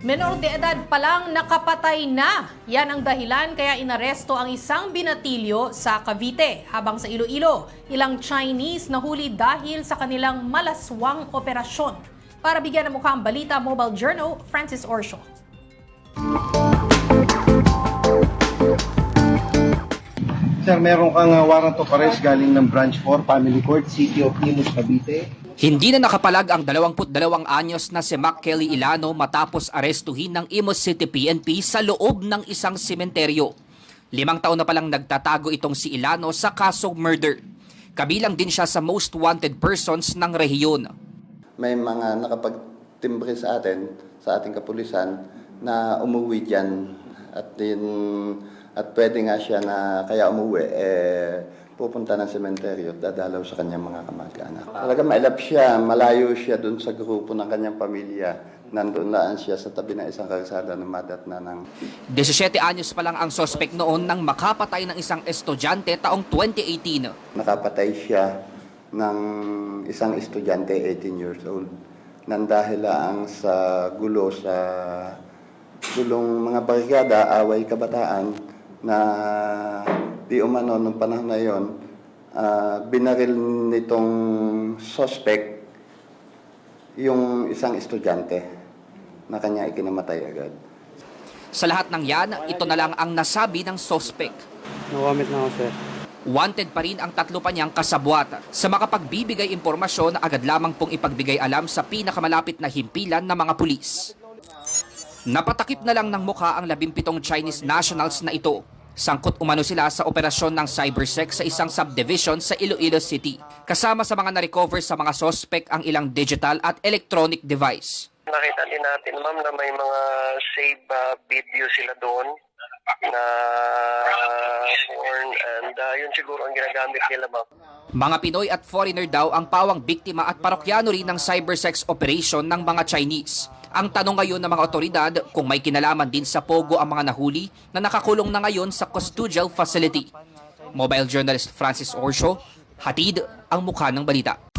Menor de edad pa lang nakapatay na. Yan ang dahilan kaya inaresto ang isang binatilyo sa Cavite. Habang sa Iloilo, ilang Chinese nahuli dahil sa kanilang malaswang operasyon. Para bigyan ng mukha ang balita, Mobile Journal, Francis Orsho. Sir, meron kang uh, warrant of arrest galing ng Branch 4, Family Court, City of Imus, Cavite. Hindi na nakapalag ang 22 anyos na si Mac Kelly Ilano matapos arestuhin ng Imus City PNP sa loob ng isang sementeryo. Limang taon na palang nagtatago itong si Ilano sa kasong murder. Kabilang din siya sa most wanted persons ng rehiyon. may mga nakapagtimbre sa atin, sa ating kapulisan, na umuwi dyan. At, din, at pwede nga siya na kaya umuwi, eh, pupunta ng sementeryo at dadalaw sa kanyang mga kamag-anak. Talaga mailap siya, malayo siya dun sa grupo ng kanyang pamilya. Nandun laan siya sa tabi ng isang kalsada na madat na ng 17 anyos pa lang ang sospek noon nang makapatay ng isang estudyante taong 2018. nakapatay siya ng isang estudyante, 18 years old, nang dahil lang sa gulo sa gulong mga barikada, away kabataan, na di umano nung panahon na yon, ah, binaril nitong suspect yung isang estudyante na kanya ikinamatay agad. Sa lahat ng yan, ito na lang ang nasabi ng sospek. No-comment na ako, sir. Wanted pa rin ang tatlo pa niyang kasabwat sa makapagbibigay impormasyon agad lamang pong ipagbigay alam sa pinakamalapit na himpilan ng mga pulis. Napatakip na lang ng mukha ang 17 Chinese nationals na ito. Sangkot umano sila sa operasyon ng cybersec sa isang subdivision sa Iloilo City. Kasama sa mga na-recover sa mga sospek ang ilang digital at electronic device. Nakita din natin, ma'am, na may mga save uh, video sila doon na porn and uh, yun siguro ang ginagamit nila, ma'am. Mga Pinoy at foreigner daw ang pawang biktima at parokyano rin ng cybersex operation ng mga Chinese. Ang tanong ngayon ng mga otoridad kung may kinalaman din sa Pogo ang mga nahuli na nakakulong na ngayon sa custodial facility. Mobile journalist Francis Orsho, hatid ang mukha ng balita.